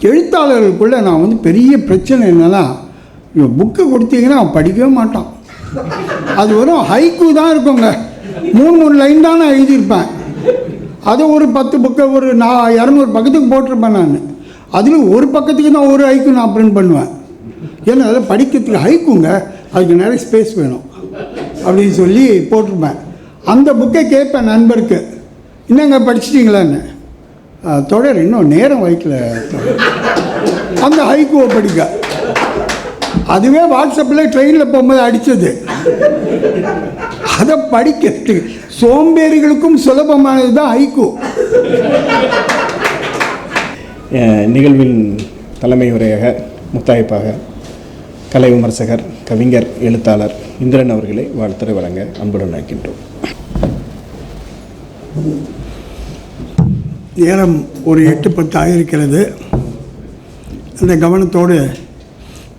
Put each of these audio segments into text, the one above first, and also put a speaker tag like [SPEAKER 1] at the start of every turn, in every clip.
[SPEAKER 1] எழுத்தாளர்களுக்குள்ளே நான் வந்து பெரிய பிரச்சனை என்னன்னா இவன் புக்கு கொடுத்தீங்கன்னா அவன் படிக்கவே மாட்டான். அது வரும் ஹைக்கூ தான் இருக்குங்க. மூணு மூணு லைன் தான் நான் எழுதியிருப்பேன். அதை ஒரு பத்து புக்கை ஒரு நான் இரநூறு பக்கத்துக்கு போட்டிருப்பேன் நான். அதில் ஒரு பக்கத்துக்கு நான் ஒரு ஹைக்கு நான் பிரிண்ட் பண்ணுவேன். ஏன்னா அதில் படிக்கிறதுக்கு ஹைக்குங்க அதுக்கு நிறைய ஸ்பேஸ் வேணும். அப்படின்னு சொல்லி போட்டிருப்பேன். அந்த புக்கை கேட்பேன் நண்பருக்கு. என்னங்க படிச்சிட்டிங்களான்னு? தொடர் இன்னும் நேரம் வைக்கல. தொடர்." அந்த ஹைக்குவை படிக்க அதுவே வாட்ஸ்அப்பில் ட்ரெயினில் போகும்போது அடித்தது அதை படிக்கிறதுக்கு சோம்பேறிகளுக்கும் சுலபமானது தான் ஹைக்கு
[SPEAKER 2] நிகழ்வின் தலைமை உரையாக முத்தாய்ப்பாக கலை விமர்சகர் கவிஞர் எழுத்தாளர் இந்திரன் அவர்களை வாழ்த்துறை வழங்க அன்புடன் அழைக்கின்றோம்.
[SPEAKER 1] நேரம் ஒரு எட்டு பத்து ஆகியிருக்கிறது அந்த கவனத்தோடு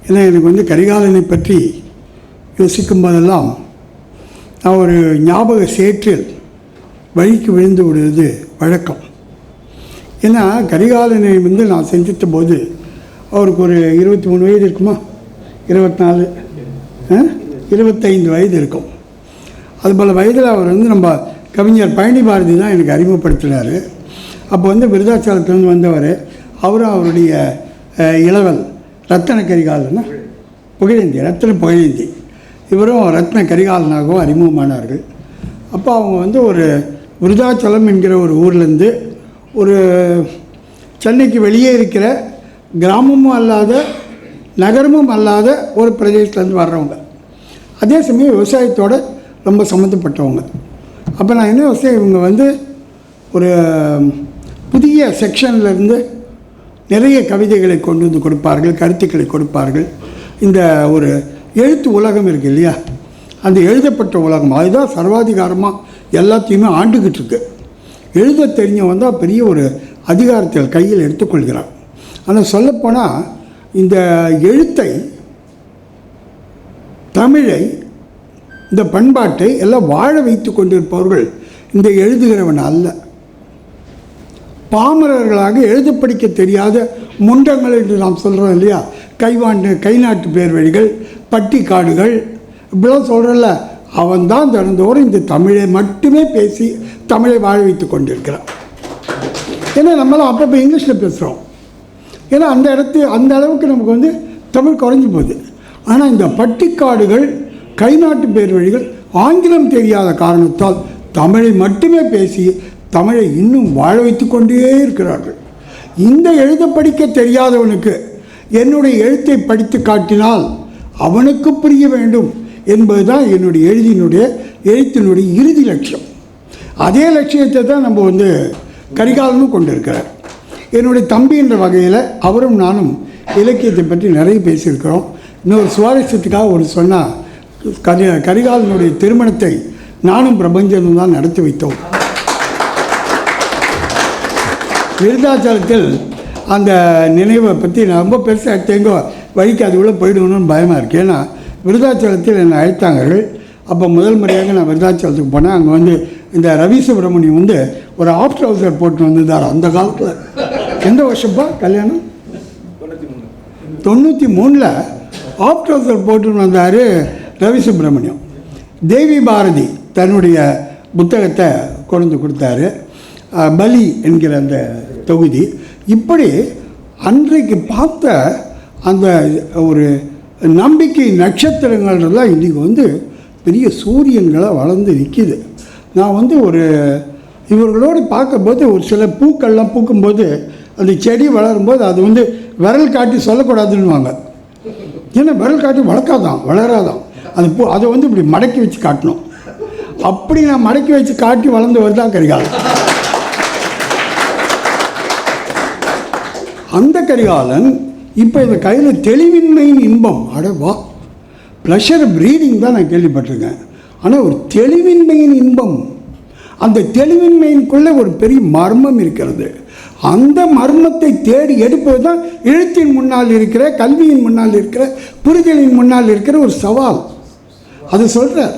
[SPEAKER 1] ஏன்னா எனக்கு வந்து கரிகாலனை பற்றி யோசிக்கும் போதெல்லாம் நான் ஒரு ஞாபக சேற்றில் வழிக்கு விழுந்து விடுவது வழக்கம். ஏன்னா கரிகாலனை வந்து நான் சந்தித்த போது அவருக்கு ஒரு இருபத்தி மூணு வயது இருக்குமா? இருபத்தி நாலு இருபத்தைந்து வயது இருக்கும். அதுபோல் வயதில் அவர் வந்து நம்ம கவிஞர் பழனி பாரதி தான் எனக்கு அறிமுகப்படுத்தினார். அப்போ வந்து விருதாச்சலத்துலேருந்து வந்தவர் அவரும் அவருடைய இளவல் ரத்தன கரிகாலன்னா புகழேந்தி ரத்தன புகழேந்தி. இவரும் ரத்ன கரிகாலனாகவும் அறிமுகமானார்கள். அப்போ அவங்க வந்து ஒரு விருதாச்சலம் என்கிற ஒரு ஊர்லேருந்து ஒரு சென்னைக்கு வெளியே இருக்கிற கிராமமும் அல்லாத நகரமும் அல்லாத ஒரு பிரதேசத்துலேருந்து வர்றவங்க. அதே சமயம் விவசாயத்தோடு ரொம்ப சம்மந்தப்பட்டவங்க. அப்போ நான் என்ன விவசாயம் இவங்க வந்து ஒரு புதிய செக்ஷன்லேருந்து நிறைய கவிதைகளை கொண்டு வந்து கொடுப்பார்கள் கருத்துக்களை கொடுப்பார்கள். இந்த ஒரு எழுத்து உலகம் இருக்குது இல்லையா? அந்த எழுதப்பட்ட உலகம் அதுதான் சர்வாதிகாரமாக எல்லாத்தையுமே ஆண்டுக்கிட்டு இருக்கு. எழுத தெரிஞ்சவன் தான் பெரிய ஒரு அதிகாரத்தில் கையில் எடுத்துக்கொள்கிறான். ஆனால் சொல்லப்போனால் இந்த எழுத்தை தமிழை இந்த பண்பாட்டை எல்லாம் வாழ வைத்து கொண்டிருப்பவர்கள் இந்த எழுதுகிறவன் அல்ல. பாமரர்களாக எழுத படிக்க தெரியாத முண்டங்கள் என்று நாம் சொல்கிறோம் இல்லையா? கைவாண்டு கைநாட்டு பேர் வழிகள் பட்டிக்காடுகள். இப்படிலாம் சொல்கிறல்ல அவன் தான் தினந்தோறும் இந்த தமிழை மட்டுமே பேசி தமிழை வாழ வைத்து கொண்டிருக்கிறான். ஏன்னா நம்மளாம் அப்பப்போ இங்கிலீஷில் பேசுகிறோம் ஏன்னா அந்த இடத்து அந்த அளவுக்கு நமக்கு வந்து தமிழ் குறைஞ்சி போகுது. ஆனால் இந்த பட்டிக்காடுகள் கைநாட்டு பேர் வழிகள் ஆங்கிலம் தெரியாத காரணத்தால் தமிழை மட்டுமே பேசி தமிழை இன்னும் வாழ வைத்து கொண்டே இருக்கிறார்கள். இந்த எழுத படிக்க தெரியாதவனுக்கு என்னுடைய எழுத்தை படித்து காட்டினால் அவனுக்கு புரிய வேண்டும் என்பதுதான் என்னுடைய எழுதினுடைய எழுத்தினுடைய இறுதி லட்சியம். அதே லட்சியத்தை தான் நம்ம வந்து கரிகாலனும் கொண்டிருக்கிறார். என்னுடைய தம்பி என்ற வகையில் அவரும் நானும் இலக்கியத்தை பற்றி நிறைய பேசியிருக்கிறோம். இன்னொரு சுவாரஸ்யத்துக்காக ஒரு சொன்னால் கரி கரிகாலனுடைய திருமணத்தை நானும் பிரபஞ்சனும் தான் நடத்தி வைத்தோம். விருதாச்சலத்தில் அந்த நினைவை பற்றி நான் ரொம்ப பெருசாக தேங்கோ வழிக்கு அது உள்ள போயிடுவோன்னு பயமாக இருக்குது ஏன்னா விருதாச்சலத்தில் என்னை அழைத்தாங்கள் அப்போ முதல் முறையாக நான் விருதாச்சலத்துக்கு போனேன். அங்கே வந்து இந்த ரவி சுப்பிரமணியம் வந்து ஒரு ஆஃப் ஹவுசர் போட்டு வந்திருந்தார் அந்த காலத்தில். எந்த வருஷப்பா கல்யாணம்? தொண்ணூற்றி மூணில் ஆஃப்ட் ஹவுசர் போட்டுன்னு வந்தார் ரவி சுப்பிரமணியம். தேவி பாரதி தன்னுடைய புத்தகத்தை கொண்டு வந்து கொடுத்தாரு. பலி என்கிற அந்த தொகுதி. இப்படி அன்றைக்கு பார்த்த அந்த ஒரு நம்பிக்கை நட்சத்திரங்கள்லாம் இன்றைக்கி வந்து பெரிய சூரியன்களாக வளர்ந்து நிற்கிது நான் வந்து ஒரு இவர்களோடு பார்க்கும்போது ஒரு சில பூக்கள்லாம் பூக்கும்போது அந்த செடி வளரும்போது அது வந்து விரல் காட்டி சொல்லக்கூடாதுன்னுவாங்க. ஏன்னா விரல் காட்டி வளர்க்காதான் வளராதான். அந்த பூ அதை வந்து இப்படி மடக்கி வச்சு காட்டணும். அப்படி நான் மடக்கி வச்சு காட்டி வளர்ந்து வருதான் கரிகாலம் அந்த கரிகாலன் இப்போ இந்த கையில் தெளிவின்மையின் இன்பம். அடவா ப்ளஷர் ப்ரீதிங் தான் நான் கேள்விப்பட்டிருக்கேன். ஆனால் ஒரு தெளிவின்மையின் இன்பம். அந்த தெளிவின்மையின்குள்ளே ஒரு பெரிய மர்மம் இருக்கிறது. அந்த மர்மத்தை தேடி எடுப்பது தான் எழுத்தின் முன்னால் இருக்கிற கல்வியின் முன்னால் இருக்கிற புரிதலின் முன்னால் இருக்கிற ஒரு சவால். அது சொல்கிறார்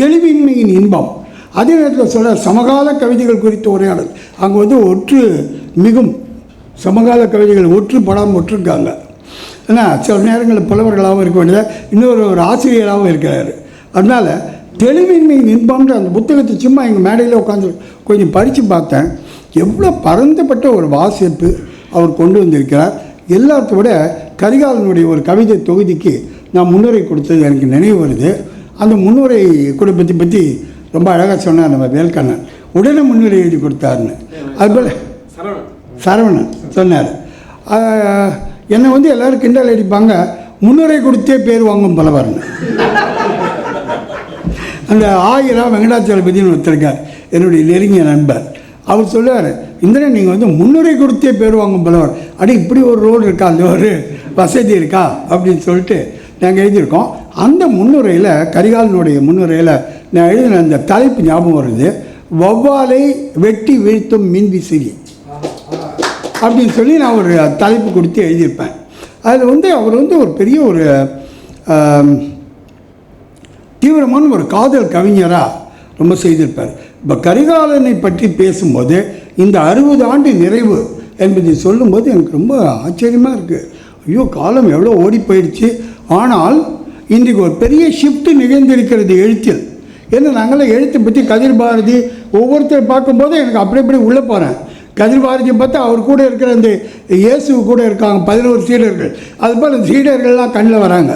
[SPEAKER 1] தெளிவின்மையின் இன்பம். அதே நேரத்தில் சொல்கிறார் சமகால கவிதைகள் குறித்த உரையாடல். அங்கே வந்து ஒற்று மிகும். சமகால கவிதைகள் ஒற்று படாமல் ஒற்றுருக்காங்க ஏன்னா சில நேரங்களில் புலவர்களாகவும் இருக்க வேண்டியது இன்னொரு ஒரு ஆசிரியராகவும் இருக்கிறாரு. அதனால் தெளிவின்மை இன்பம்ன்ற அந்த புத்தகத்தை சும்மா எங்கள் மேடையில் உட்காந்து கொஞ்சம் படித்து பார்த்தேன். எவ்வளோ பரந்துபட்ட ஒரு வாசிப்பு அவர் கொண்டு வந்திருக்கிறார். எல்லாத்த விட கரிகாலனுடைய ஒரு கவிதை தொகுதிக்கு நான் முன்னுரை கொடுத்தது எனக்கு நினைவு வருது. அந்த முன்னுரை குடும்பத்தை பற்றி ரொம்ப அழகாக சொன்னார் நம்ம வேல்கண்ணன். உடனே முன்னுரை எழுதி கொடுத்தாருன்னு. அதுபோல் சரவணன் சொன்னார். என்னை வந்து எல்லோரும் கிண்டல் அடிப்பாங்க. முன்னுரை கொடுத்தே பேர் வாங்கும் பலவர்னு. அந்த ஆயிரம் வெங்கடாச்சலபதினு ஒருத்தருக்கார். என்னுடைய நெருங்கிய நண்பர். அவர் சொல்லுவார் இந்திரன் நீங்கள் வந்து முன்னுரை கொடுத்தே பேர் வாங்கும் பலவர் அடி இப்படி ஒரு ரோடு இருக்கா? அந்த ஒரு வசதி இருக்கா? அப்படின்னு சொல்லிட்டு நாங்கள் எழுதியிருக்கோம். அந்த முன்னுரையில் கரிகாலனுடைய முன்னுரையில் நான் எழுதின அந்த தலைப்பு ஞாபகம் வருது. வௌவாலை வெட்டி வீழ்த்தும் மின் விசிறி அப்படின்னு சொல்லி நான் ஒரு தலைப்பு கொடுத்து எழுதியிருப்பேன். அதில் வந்து அவர் வந்து ஒரு பெரிய ஒரு தீவிரமான ஒரு காதல் கவிஞராக ரொம்ப செய்திருப்பார். இப்போ கரிகாலனை பற்றி பேசும்போது இந்த அறுபது ஆண்டு நிறைவு என்பதை சொல்லும்போது எனக்கு ரொம்ப ஆச்சரியமாக இருக்குது ஐயோ காலம் எவ்வளோ ஓடி போயிடுச்சு. ஆனால் இன்றைக்கு ஒரு பெரிய ஷிஃப்ட் நிகழ்ந்திருக்கிறது எழுத்தில். ஏன்னா நாங்களாம் எழுத்தை பற்றி கதிர் பாரதி ஒவ்வொருத்தர் பார்க்கும்போது எனக்கு அப்படி அப்படி உள்ளே போகிறேன் கதிர் பார்த்தா அவர் கூட இருக்கிற அந்த இயேசு கூட இருக்காங்க பதினோரு சீடர்கள். அது போல் சீடர்கள்லாம் கண்ணில் வராங்க.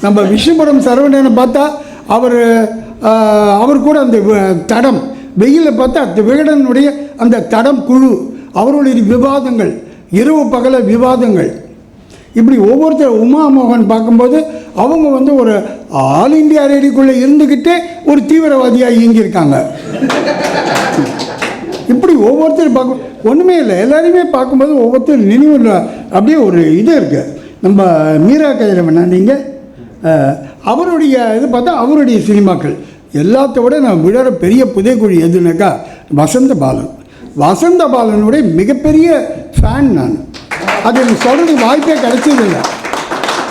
[SPEAKER 1] நம்ம விஷ்ணுபுரம் சரவணனை பார்த்தா அவர் அவர் கூட அந்த வ- தடம் வெயிலில் பார்த்தா அந்த விகடனுடைய அந்த தடம் குழு அவருடைய விவாதங்கள் இரவு பகல விவாதங்கள். இப்படி ஒவ்வொருத்தர் உமா மோகன் பார்க்கும்போது அவங்க வந்து ஒரு ஆல் இந்தியா ரேடிக்குள்ளே இருந்துக்கிட்டே ஒரு தீவிரவாதியாக இயங்கியிருக்காங்க. இப்படி ஒவ்வொருத்தர் பார்க்கும் ஒன்றுமே இல்லை. எல்லாரையுமே பார்க்கும்போது ஒவ்வொருத்தர் நினைவு அப்படியே ஒரு இது இருக்குது நம்ம மீரா கதிரவனா நீங்கள் அவருடைய இது பார்த்தா அவருடைய சினிமாக்கள். எல்லாத்த விட நான் விழற பெரிய புதைக்குழி எதுனாக்கா வசந்த பாலன். வசந்த பாலனுடைய மிகப்பெரிய ஃபேன் நான். அது எனக்கு சொல்கிறதுக்கு வாய்ப்பே கிடைச்சதில்லை.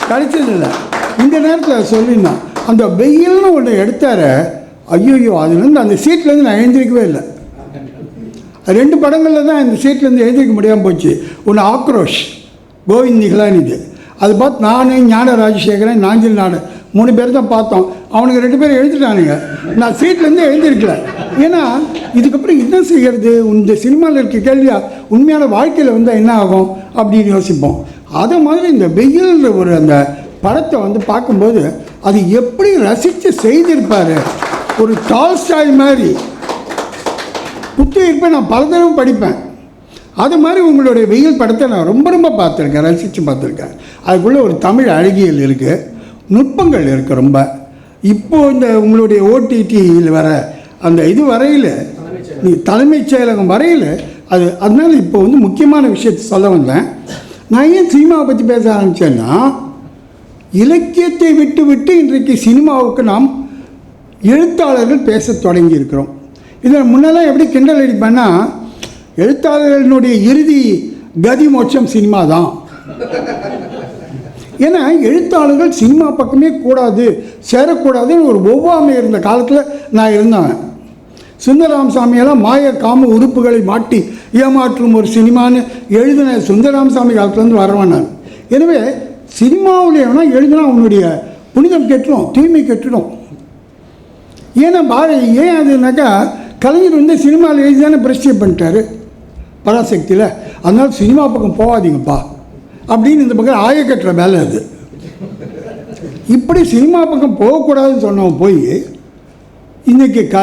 [SPEAKER 1] கிடைச்சதில்லை. இந்த நேரத்தில் சொல்லியிருந்தான் அந்த வெயில்னு ஒன்று எடுத்தார. ஐயோ அதுலேருந்து அந்த சீட்லேருந்து நான் எழுந்திருக்கவே இல்லை. ரெண்டு படங்களில் தான் இந்த சீட்லேருந்து எழுதிக்க முடியாமல் போச்சு. ஒன்று ஆக்ரோஷ் கோவிந்த் நிகழானிது அது பார்த்து நான் ஞான ராஜசேகரன் நாஞ்சில் நாடு. மூணு பேர் தான் பார்த்தோம். அவனுக்கு ரெண்டு பேரும் எழுதிட்டானுங்க. நான் சீட்லேருந்து எழுந்திருக்கல ஏன்னா இதுக்கப்புறம் என்ன செய்கிறது இந்த சினிமாவில் இருக்க கேள்வியா உண்மையான வாழ்க்கையில் வந்தால் என்ன ஆகும்? அப்படின்னு யோசிப்போம். அதே மாதிரி இந்த வெயில்ன்ற ஒரு அந்த படத்தை வந்து பார்க்கும்போது அது எப்படி ரசித்து செய்திருப்பார்? ஒரு டால்ஸ்டாய் மாதிரி. புத்தகிருப்பை நான் பல தடவை படிப்பேன். அது மாதிரி உங்களுடைய வெயில் படத்தை நான் ரொம்ப ரொம்ப பார்த்துருக்கேன் ரசித்து பார்த்துருக்கேன். அதுக்குள்ளே ஒரு தமிழ் அழகியல் இருக்குது நுட்பங்கள் இருக்குது ரொம்ப. இப்போது இந்த உங்களுடைய ஓடிடியில் வர அந்த இது வரையில் நீ தலைமைச் செயலகம் வரையில் அது அதனால இப்போ வந்து முக்கியமான விஷயத்தை சொல்ல வந்தேன். நான் ஏன் சினிமாவை பற்றி பேச ஆரம்பித்தேன்னா இலக்கியத்தை விட்டு விட்டு இன்றைக்கு சினிமாவுக்கு நாம் எழுத்தாளர்கள் பேசத் தொடங்கி இருக்கிறோம் இதில் முன்னெல்லாம் எப்படி கிண்டல் அடிப்பேன்னா எழுத்தாளர்களினுடைய இறுதி கதி மோட்சம் சினிமா தான். ஏன்னா எழுத்தாளர்கள் சினிமா பக்கமே கூடாது சேரக்கூடாதுன்னு ஒரு ஒவ்வாமை இருந்த காலத்தில் நான் இருந்தேன் சுந்தரராம் சாமியெல்லாம் மாய காம உறுப்புகளை மாட்டி ஏமாற்றும் ஒரு சினிமான்னு எழுதின சுந்தரராம் சாமி காலத்துலேருந்து வரவன் நான். எனவே சினிமாவில் எவனா எழுதினா உன்னுடைய புனிதம் கெட்டுடும் தூய்மை கெட்டுடும் ஏன்னா பாரதி ஏன் அதுனாக்கா கலைஞர் வந்து சினிமாவில் எழுதி தானே பிரச்சனை பண்ணிட்டாரு பராசக்தியில். அதனால் சினிமா பக்கம் போகாதீங்கப்பா. அப்படின்னு இந்த பக்கம் ஆய கட்டுற வேலை அது. இப்படி சினிமா பக்கம் போகக்கூடாதுன்னு சொன்னவன் போய் இன்றைக்கி க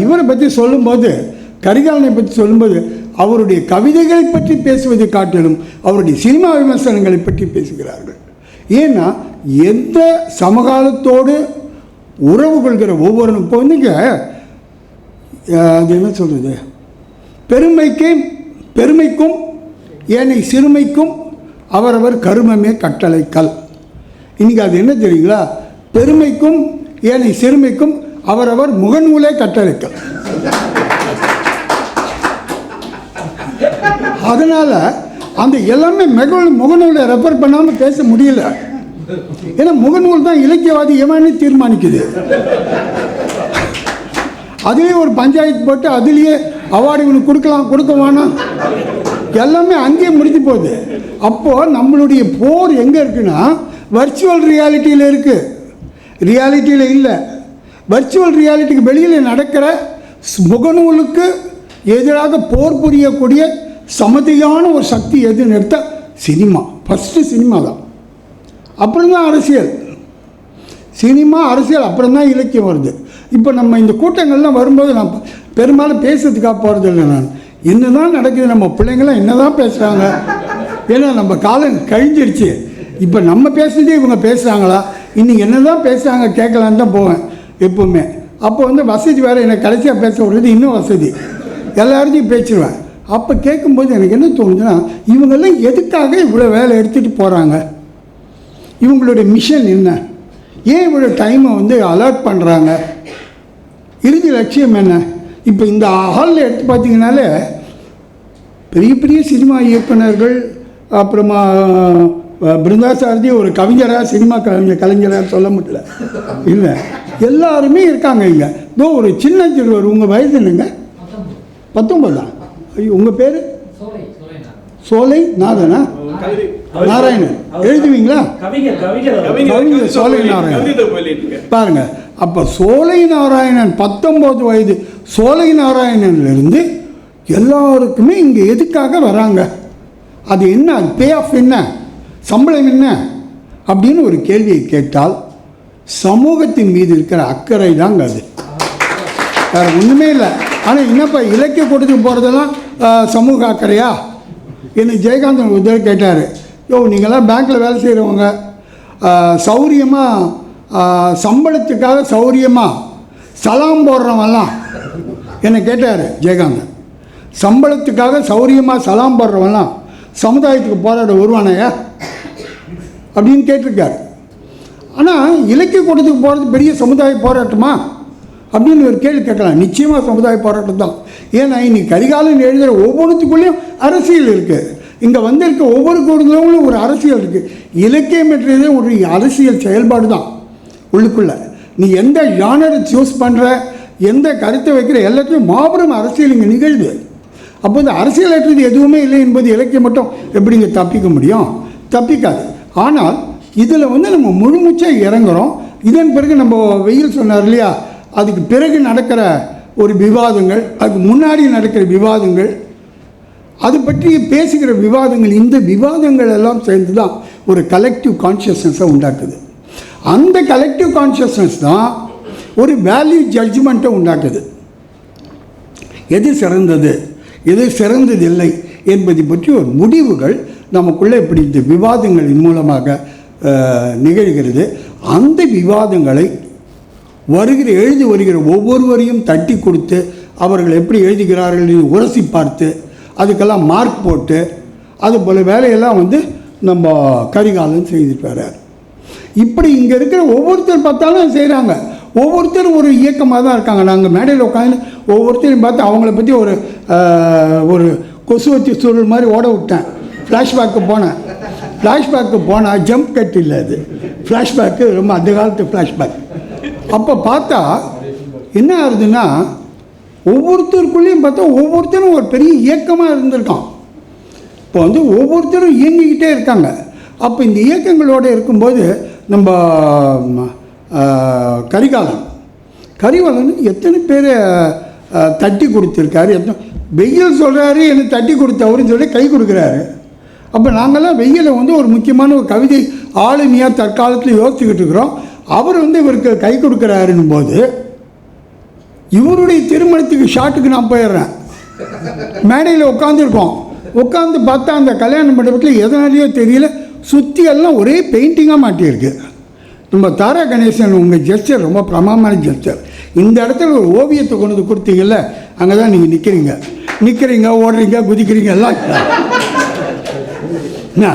[SPEAKER 1] இவரை பற்றி சொல்லும்போது கரிகாலனை பற்றி சொல்லும்போது அவருடைய கவிதைகளை பற்றி பேசுவதை காட்டிலும் அவருடைய சினிமா விமர்சனங்களை பற்றி பேசுகிறார்கள். ஏன்னா எந்த சமகாலத்தோடு உறவு கொள்கிற ஒவ்வொரு இப்போ வந்துங்க அது என்ன சொல்கிறது பெருமைக்கு பெருமைக்கும் ஏனை சிறுமைக்கும் அவரவர் கருமமே கட்டளை கல் இன்றைக்கி அது என்ன தெரியுங்களா? பெருமைக்கும் ஏனை சிறுமைக்கும் அவரவர் முகநூலே கட்டளைக்கல். அதனால் அந்த எல்லாமே மெக முகநூலை ரெஃபர் பண்ணாமல் பேச முடியல. ஏன்னா முகநூல் தான் இலக்கியவாதி எவன்னு தீர்மானிக்குது. அதுலேயே ஒரு பஞ்சாயத்து போட்டு அதுலேயே அவார்டு இவனுக்கு கொடுக்கலாம் கொடுக்க வேணாம். எல்லாமே அங்கேயே முடிஞ்சு போகுது. அப்போது நம்மளுடைய போர் எங்கே இருக்குன்னா வர்ச்சுவல் ரியாலிட்டியில் இருக்குது ரியாலிட்டியில் இல்லை. வர்ச்சுவல் ரியாலிட்டிக்கு வெளியில் நடக்கிற முகநூலுக்கு எதிராக போர் புரியக்கூடிய சமதியான ஒரு சக்தி எதுன்னு எடுத்தால் சினிமா. ஃபஸ்ட்டு சினிமா தான். அப்புறம் தான் அரசியல். சினிமா அரசியல் அப்புறம் தான் இலக்கியம் வருது. இப்போ நம்ம இந்த கூட்டங்கள்லாம் வரும்போது நான் பெரும்பாலும் பேசுறதுக்காக போகிறது இல்லை நான். என்ன தான் நடக்குது நம்ம பிள்ளைங்களாம் என்ன தான் பேசுகிறாங்க ஏன்னா நம்ம காலம் கழிஞ்சிருச்சு. இப்போ நம்ம பேசுறதே இவங்க பேசுகிறாங்களா இன்னைக்கு என்ன தான் பேசுகிறாங்க கேட்கலான்னு தான் போவேன் எப்போவுமே. அப்போ வந்து வசதி வேறு எனக்கு கடைசியாக பேச விடுறது இன்னும் வசதி. எல்லார்த்தையும் பேசிடுவேன் அப்போ கேட்கும்போது எனக்கு என்ன தோணுதுன்னா இவங்கெல்லாம் எதுக்காக இவ்வளோ வேலை எடுத்துகிட்டு போகிறாங்க இவங்களுடைய மிஷன் என்ன? ஏன் இவ்வளோ டைமை வந்து அலர்ட் பண்ணுறாங்க இறுதி லட்சியம் என்ன? இப்போ இந்த ஹாலில் எடுத்து பார்த்தீங்கனாலே பெரிய பெரிய சினிமா இயக்குனர்கள் அப்புறமா பிருந்தா சாரதி ஒரு கவிஞராக சினிமா கவிஞர் கலைஞராக சொல்ல முடியல. இல்லை. எல்லாருமே இருக்காங்க இங்கே. இதோ ஒரு சின்ன சிறுவர் உங்கள் வயசு என்னங்க? பத்தொம்பதா ஐயோ உங்கள் பேர்? சோலை நாதனா? நாராயணன். எழுதுவீங்களா?
[SPEAKER 3] கவிஞர்
[SPEAKER 1] சோலை நாராயணன். பாருங்க. அப்போ சோலை நாராயணன் பத்தொம்போது வயது சோலை நாராயணன்லேருந்து எல்லாருக்குமே இங்கே எதுக்காக வராங்க? அது என்ன? பே ஆஃப் என்ன? சம்பளம் என்ன? அப்படின்னு ஒரு கேள்வியை கேட்டால் சமூகத்தின் மீது இருக்கிற அக்கறை தாங்க அது. வேறு ஒன்றுமே இல்லை. ஆனால் என்னப்பா இலக்கிய கூட்டத்துக்கு போகிறதெல்லாம் சமூக அக்கறையா? என்னை ஜெயகாந்தன் உதவி கேட்டார் யோ நீங்களாம் பேங்க்கில் வேலை செய்கிறவங்க சௌரியமாக சம்பளத்துக்காக சௌரியமாக சலாம் போடுறவன்லாம். என்னை கேட்டார் ஜெயகாந்தன். சம்பளத்துக்காக சௌரியமாக சலாம் போடுறவன்லாம் சமுதாயத்துக்கு போராட வருவானையா அப்படின்னு கேட்டிருக்காரு. ஆனால் இலக்கிய கூட்டத்துக்கு போகிறது பெரிய சமுதாய போராட்டமா? அப்படின்னு ஒரு கேள்வி கேட்கலாம். நிச்சயமாக சமுதாய போராட்டம் தான். ஏன்னா இன்னைக்கு கரிகாலன் எழுதுகிற ஒவ்வொன்றுத்துக்குள்ளேயும் அரசியல் இருக்குது இங்கே வந்திருக்க ஒவ்வொரு கூடுதலும் ஒரு அரசியல் இருக்குது இலக்கியம் என்றதே ஒரு அரசியல் செயல்பாடு தான். உள்ளுக்குள்ளே. நீ எந்த ஜானரை சூஸ் பண்ணுற எந்த கருத்தை வைக்கிற எல்லாத்தையும் மாபெரும் அரசியல் இங்கே நிகழ்வு. அப்போ இந்த அரசியலற்றது எதுவுமே இல்லை என்பது இலக்கியம் மட்டும் எப்படி இங்கே தப்பிக்க முடியும்? தப்பிக்காது. ஆனால் இதில் வந்து நம்ம முழுமுச்சாக இறங்குறோம். இதன் பிறகு நம்ம வெயில் சொன்னார் இல்லையா? அதுக்கு பிறகு நடக்கிற ஒரு விவாதங்கள் அதுக்கு முன்னாடி நடக்கிற விவாதங்கள் அது பற்றி பேசுகிற விவாதங்கள் இந்த விவாதங்கள் எல்லாம் சேர்ந்து தான் ஒரு கலெக்டிவ் கான்ஷியஸ்னஸை உண்டாக்குது. அந்த கலெக்டிவ் கான்ஷியஸ்னஸ் தான் ஒரு வேல்யூ ஜட்ஜ்மெண்ட்டை உண்டாக்குது. எது சிறந்தது எது சிறந்ததில்லை என்பதை பற்றி ஒரு முடிவுகள் நமக்குள்ளே இப்படி இந்த விவாதங்களின் மூலமாக நிகழ்கிறது. அந்த விவாதங்களை வருகிற எழுதி வருகிற ஒவ்வொருவரையும் தட்டி கொடுத்து அவர்கள் எப்படி எழுதுகிறார்கள் என்று உரசி பார்த்து அதுக்கெல்லாம் மார்க் போட்டு அது போல் வேலையெல்லாம் வந்து நம்ம கரிகாலன் செய்துட்டு வர்றார் இப்படி இங்கே இருக்கிற ஒவ்வொருத்தர் பார்த்தாலும் செய்கிறாங்க ஒவ்வொருத்தரும் ஒரு இயக்கமாக தான் இருக்காங்க. நாங்கள் மேடையில் உட்காந்து ஒவ்வொருத்தரையும் பார்த்து அவங்கள பற்றி ஒரு ஒரு ஒரு கொசுவத்தி சூழல் மாதிரி ஓட விட்டேன். ஃப்ளாஷ்பேக்கு போனேன். ஃப்ளாஷ்பேக்கு போனால் ஜம்ப் கட் இல்லை அது. ஃப்ளாஷ்பேக்கு ரொம்ப அந்த காலத்து ஃப்ளாஷ்பேக் அப்போ பார்த்தா என்ன ஆகுதுன்னா ஒவ்வொருத்தருக்குள்ளேயும் பார்த்தா ஒவ்வொருத்தரும் ஒரு பெரிய இயக்கமாக இருந்திருக்கான். இப்போ வந்து ஒவ்வொருத்தரும் இயங்கிக்கிட்டே இருக்காங்க. அப்போ இந்த இயக்கங்களோடு இருக்கும்போது நம்ம கரிகாலன். கரிகாலன் எத்தனை பேர் தட்டி கொடுத்துருக்காரு? எத்தனை வெயில் சொல்கிறாரு எனக்கு தட்டி கொடுத்தவருன்னு சொல்லி கை கொடுக்குறாரு. அப்போ நாங்கள்லாம் வெயிலை வந்து ஒரு முக்கியமான ஒரு கவிதை ஆளுமையாக தற்காலத்தில் யோசிச்சுக்கிட்டு இருக்கிறோம். அவர் வந்து இவருக்கு கை கொடுக்குறாருன்னும் போது இவருடைய திருமணத்துக்கு ஷாட்டுக்கு நான் போயிடுறேன். மேடையில் உட்காந்துருக்கோம் உட்காந்து பார்த்தா அந்த கல்யாண மண்டபத்தில் எதனாலேயோ தெரியல சுற்றி எல்லாம் ஒரே பெயிண்டிங்காக மாட்டியிருக்கு. நம்ம தாரா கணேசன் உங்கள் ஜெஸ்டர் ரொம்ப பிரமாமான ஜெஸ்டர் இந்த இடத்துல ஒரு ஓவியத்தை கொண்டு வந்து கொடுத்தீங்கல்ல அங்கே தான் நீங்கள் நிற்கிறீங்க நிற்கிறீங்க ஓடுறீங்க குதிக்கிறீங்க எல்லாம். என்ன?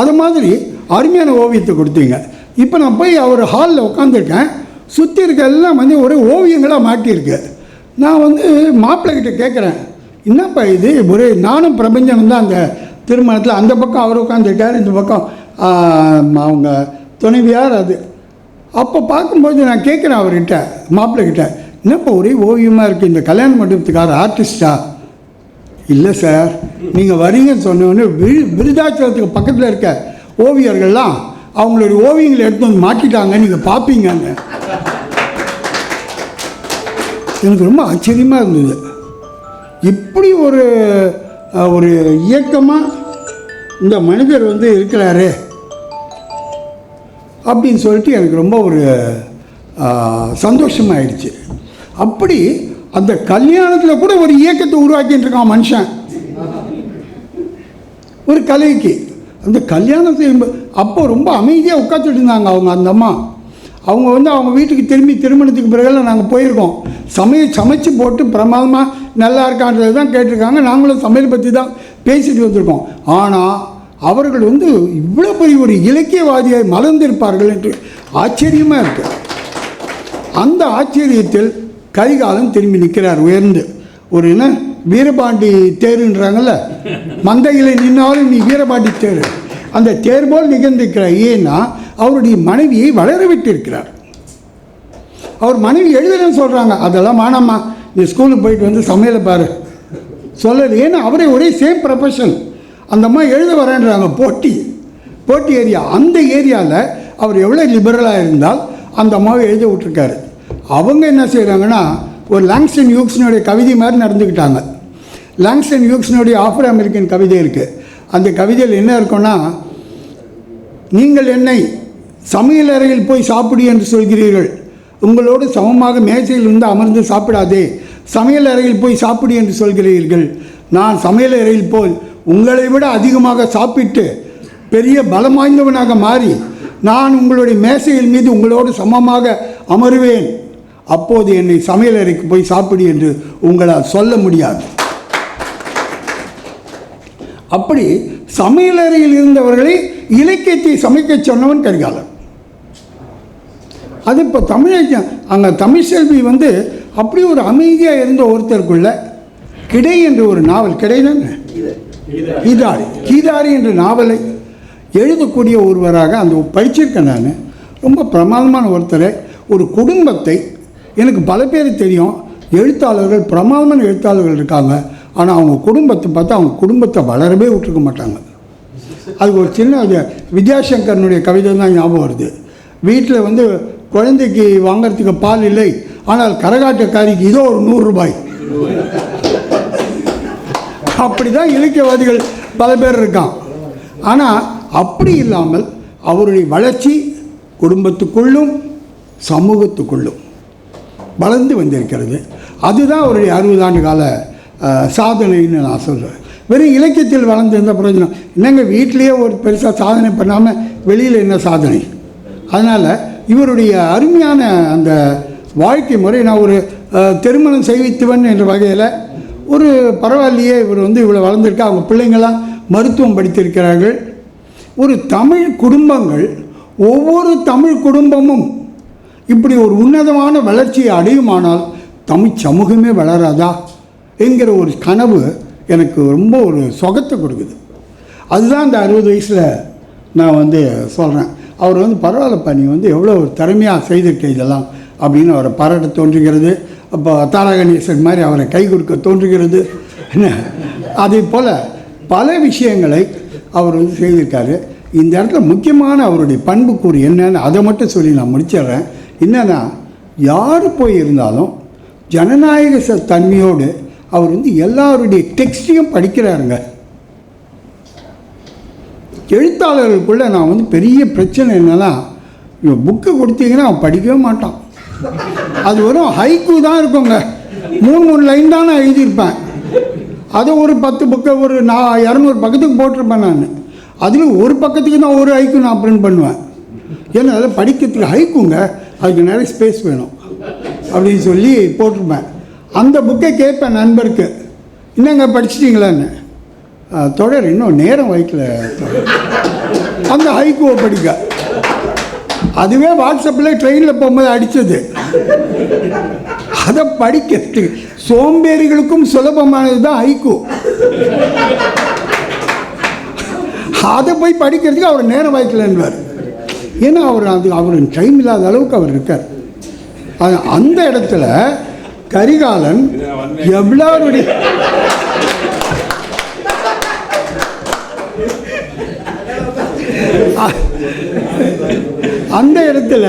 [SPEAKER 1] அது மாதிரி அருமையான ஓவியத்தை கொடுத்தீங்க. இப்போ நான் போய் அவர் ஹாலில் உட்காந்துருக்கேன் சுற்றி இருக்க எல்லாம் வந்து ஒரே ஓவியங்களாக மாட்டியிருக்கு. நான் வந்து மாப்பிள்ளைகிட்ட கேட்குறேன் என்னப்பா இது? ஒரே நானும் பிரபஞ்சனும் தான் அந்த திருமணத்தில் அந்த பக்கம் அவர் உட்காந்துருக்கார் இந்த பக்கம் அவங்க துணைவியார் அது. அப்போ பார்க்கும்போது நான் கேட்குறேன் அவர்கிட்ட மாப்பிள்ளை என்னப்போ ஒரே ஓவியமாக இருக்குது இந்த கல்யாண மண்டபத்துக்கார ஆர்டிஸ்டா இல்லை சார் நீங்கள் வரீங்கன்னு சொன்னோடனே விரு விருதாச்சலத்துக்கு பக்கத்தில் இருக்க ஓவியர்கள்லாம் அவங்களுடைய ஓவியங்களை எடுத்து வந்து மாட்டிட்டாங்க நீங்கள் பார்ப்பீங்கன்னு எனக்கு ரொம்ப ஆச்சரியமாக இருந்தது. இப்படி ஒரு ஒரு இயக்கமாக இந்த மனிதர் வந்து இருக்கிறாரே அப்படின்னு சொல்லிட்டு எனக்கு ரொம்ப ஒரு சந்தோஷமாயிடுச்சு. அப்படி அந்த கல்யாணத்தில் கூட ஒரு இயக்கத்தை உருவாக்கிட்டு இருக்கான் மனுஷன். ஒரு கலைக்கு. அந்த கல்யாணம் அப்போ ரொம்ப அமைதியாக உட்காந்துட்டு இருந்தாங்க அவங்க அந்த அம்மா. அவங்க வந்து அவங்க வீட்டுக்கு திரும்பி திருமணத்துக்கு பிறகுலாம் நாங்கள் போயிருக்கோம். சமையல் சமைச்சு போட்டு பிரமாதமாக நல்லா இருக்கான்றது தான் கேட்டிருக்காங்க. நாங்களும் சமையல் பற்றி தான் பேசிட்டு வந்திருக்கோம். ஆனால் அவர்கள் வந்து இவ்வளோ பெரிய ஒரு இலக்கியவாதியாய் மலர்ந்திருப்பார்கள் என்று ஆச்சரியமாக இருக்குது அந்த ஆச்சரியத்தில் கரிகாலன் திரும்பி நிற்கிறார் உயர்ந்து. ஒரு என்ன? வீரபாண்டி தேருன்றாங்கல்ல? மந்தையில் நின்னாலும் நீ வீரபாண்டி தேர். அந்த தேர் போல் நிகழ்ந்திருக்கிறார். ஏன்னா அவருடைய மனைவியை வளர விட்டிருக்கிறார். அவர் மனைவி எழுதுறேன்னு சொல்கிறாங்க அதெல்லாம் வேணாம்மா. நீ ஸ்கூலுக்கு போயிட்டு வந்து சமையலை பாரு. சொல்லது ஏன்னா அவரே ஒரே சேம் ப்ரொஃபஷன் அந்த அம்மா எழுத வரேன்றாங்க போட்டி. போட்டி ஏரியா. அந்த ஏரியாவில் அவர் எவ்வளோ லிபரலாக இருந்தால் அந்த அம்மாவை எழுத விட்டுருக்காரு. அவங்க என்ன செய்கிறாங்கன்னா ஒரு லாங்ஸ்டன் யூக்ஸினுடைய கவிதை மாதிரி நடந்துக்கிட்டாங்க. லாங்ஸ்டன் யூக்ஸினுடைய ஆஃப்ரோ அமெரிக்கன் கவிதை இருக்குது அந்த கவிதையில் என்ன இருக்குன்னா நீங்கள் என்னை சமையல் அறையில் போய் சாப்பிடு என்று சொல்கிறீர்கள். உங்களோடு சமமாக மேசையில் இருந்து அமர்ந்து சாப்பிடாதே. சமையல் அறையில் போய் சாப்பிடு என்று சொல்கிறீர்கள். நான் சமையல் அறையில் போல் உங்களை விட அதிகமாக சாப்பிட்டு பெரிய பலம் வாய்ந்தவனாக மாறி நான் உங்களுடைய மேசையில் மீது உங்களோடு சமமாக அமருவேன். அப்போது என்னை சமையலறைக்கு போய் சாப்பிடு என்று உங்களால் சொல்ல முடியாது. அப்படி சமையலறையில் இருந்தவர்களை இலக்கியத்தை சமைக்க சொன்னவன் கரிகாலன். அது இப்போ தமிழ் அங்கே தமிழ்செல்வி வந்து அப்படி ஒரு அமைதியாக இருந்த ஒருத்தருக்குள்ள கிடை என்று ஒரு நாவல் கிடை தானே கீதாரி. கீதாரி. என்ற நாவலை எழுதக்கூடிய ஒருவராக அந்த படிச்சிருக்கேன் நான். ரொம்ப பிரமாதமான ஒருத்தரை. ஒரு குடும்பத்தை எனக்கு பல பேர் தெரியும். எழுத்தாளர்கள் பிரமாதமான எழுத்தாளர்கள் இருக்காங்க. ஆனால் அவங்க குடும்பத்தை பார்த்தா அவங்க குடும்பத்தை வளரவே விட்டுருக்க மாட்டாங்க. அதுக்கு ஒரு சின்ன வித்யாசங்கரனுடைய கவிதை தான் ஞாபகம் வருது. வீட்டில் வந்து குழந்தைக்கு வாங்குறதுக்கு பால் இல்லை. ஆனால் கரகாட்டக்காரிக்கு இதோ ஒரு நூறு ரூபாய். அப்படி தான் இலக்கியவாதிகள் பல பேர் இருக்கான். ஆனால் அப்படி இல்லாமல் அவருடைய வளர்ச்சி குடும்பத்துக்குள்ளும் சமூகத்துக்குள்ளும் வளர்ந்து வந்திருக்கிறது. அதுதான் அவருடைய அறுபது ஆண்டு கால சாதனைன்னு நான் சொல்கிறேன் வெறும் இலக்கியத்தில் வளர்ந்து வளர்ந்திருந்த பிரயோஜனம். என்னங்க வீட்டிலேயே ஒரு பெருசாக சாதனை பண்ணாமல் வெளியில் என்ன சாதனை? அதனால் இவருடைய அருமையான அந்த வாழ்க்கை முறை நான் ஒரு திருமணம் செய்வித்துவன் என்ற வகையில் ஒரு பரவாயில்லையே இவர் வந்து இவ்வளோ வளர்ந்துருக்கா அவங்க பிள்ளைங்களாம் மருத்துவம் படித்திருக்கிறார்கள். ஒரு தமிழ் குடும்பங்கள் ஒவ்வொரு தமிழ் குடும்பமும் இப்படி ஒரு உன்னதமான வளர்ச்சியை அடையுமானால் தமிழ் சமூகமே வளராதா? என்கிற ஒரு கனவு எனக்கு ரொம்ப ஒரு சொகத்தை கொடுக்குது. அதுதான் இந்த அறுபது வயசில் நான் வந்து சொல்கிறேன் அவர் வந்து பரவாயில்லப்பா நீ வந்து எவ்வளோ ஒரு திறமையாக செய்திருக்க இதெல்லாம் அப்படின்னு அவரை பாராட்ட தோன்றுகிறது. அப்போ தாராகணேசன் மாதிரி அவரை கை கொடுக்க தோன்றுகிறது. என்ன? அதே போல் பல விஷயங்களை அவர் வந்து செய்திருக்காரு. இந்த இடத்துல முக்கியமான அவருடைய பண்புக்கூறு என்னன்னு அதை மட்டும் சொல்லி நான் முடிச்சிடுறேன். என்னென்னா யார் போய் இருந்தாலும் ஜனநாயக ச- தன்மையோடு அவர் வந்து எல்லாருடைய டெக்ஸ்டையும் படிக்கிறாருங்க. எழுத்தாளர்களுக்குள்ளே நான் வந்து பெரிய பிரச்சனை என்னன்னா புக்கு கொடுத்தீங்கன்னா அவன் படிக்கவே மாட்டான். அது வெறும் ஹைக்கு தான் இருக்குங்க. மூணு மூணு லைன் தான் நான் எழுதியிருப்பேன். அதை ஒரு பத்து புக்கை ஒரு நான் இரநூறு பக்கத்துக்கு போட்டிருப்பேன் நான். அதில் ஒரு பக்கத்துக்கு தான் ஒரு ஹைக்கு நான் பிரிண்ட் பண்ணுவேன். ஏன்னா அதில் படிக்கிறதுக்கு ஹைக்குங்க அதுக்கு நிறைய ஸ்பேஸ் வேணும். அப்படின்னு சொல்லி போட்டிருப்பேன். அந்த புக்கை கேட்பேன் நண்பருக்கு. என்னங்க படிச்சிட்டிங்களான்னு? தொடர் இன்னும் நேரம் வைக்கல. அந்த ஹைக்குவை படிக்க. அதுவே வாட்ஸ்அப்பில் ட்ரெயினில் போகும்போது அடித்தது அதை படிக்கிறதுக்கு சோம்பேறிகளுக்கும் சுலபமானது தான் ஐக்கு அதை போய் படிக்கிறதுக்கு அவர் நேரம் வாய்க்கலன்றார் ஏன்னா அவர் அது அவர் டைம் இல்லாத அளவுக்கு அவர் இருக்கார். அது அந்த இடத்துல கரிகாலன் எவ்வளவுடைய அந்த இடத்துல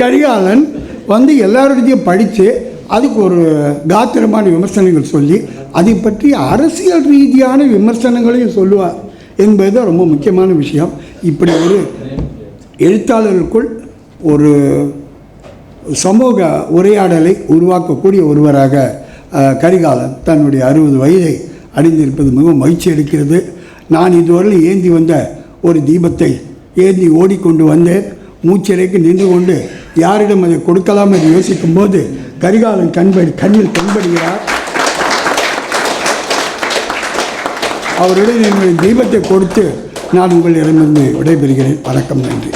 [SPEAKER 1] கரிகாலன் வந்து எல்லாருடையும் படித்து அதுக்கு ஒரு காத்திரமான விமர்சனங்கள் சொல்லி அதை பற்றி அரசியல் ரீதியான விமர்சனங்களையும் சொல்லுவார் என்பது தான் ரொம்ப முக்கியமான விஷயம். இப்படி ஒரு எழுத்தாளருக்குள் ஒரு சமூக உரையாடலை உருவாக்கக்கூடிய ஒருவராக கரிகாலன் தன்னுடைய அறுபது வயதை அடைந்திருப்பது மிகவும் மகிழ்ச்சி அளிக்கிறது. நான் இதுவரை ஏந்தி வந்த ஒரு தீபத்தை ஏந்தி ஓடிக்கொண்டு வந்தேன். மூச்சிறைக்கு நின்று கொண்டு யாரிடம் அதை கொடுக்கலாம் என்று யோசிக்கும் போது கரிகாலன் கண்படி கண்ணில் கண்படுகிறார் அவருடன் என்னுடைய தீபத்தை கொடுத்து நான் உங்களிடமிருந்து விடைபெறுகிறேன். வணக்கம் நன்றி.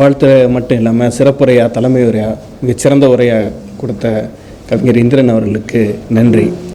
[SPEAKER 2] வாழ்த்து மட்டும் இல்லாமல் சிறப்புரையாக தலைமை உரையாக மிகச்சிறந்த உரையாக கொடுத்த கவிஞர் இந்திரன் அவர்களுக்கு நன்றி.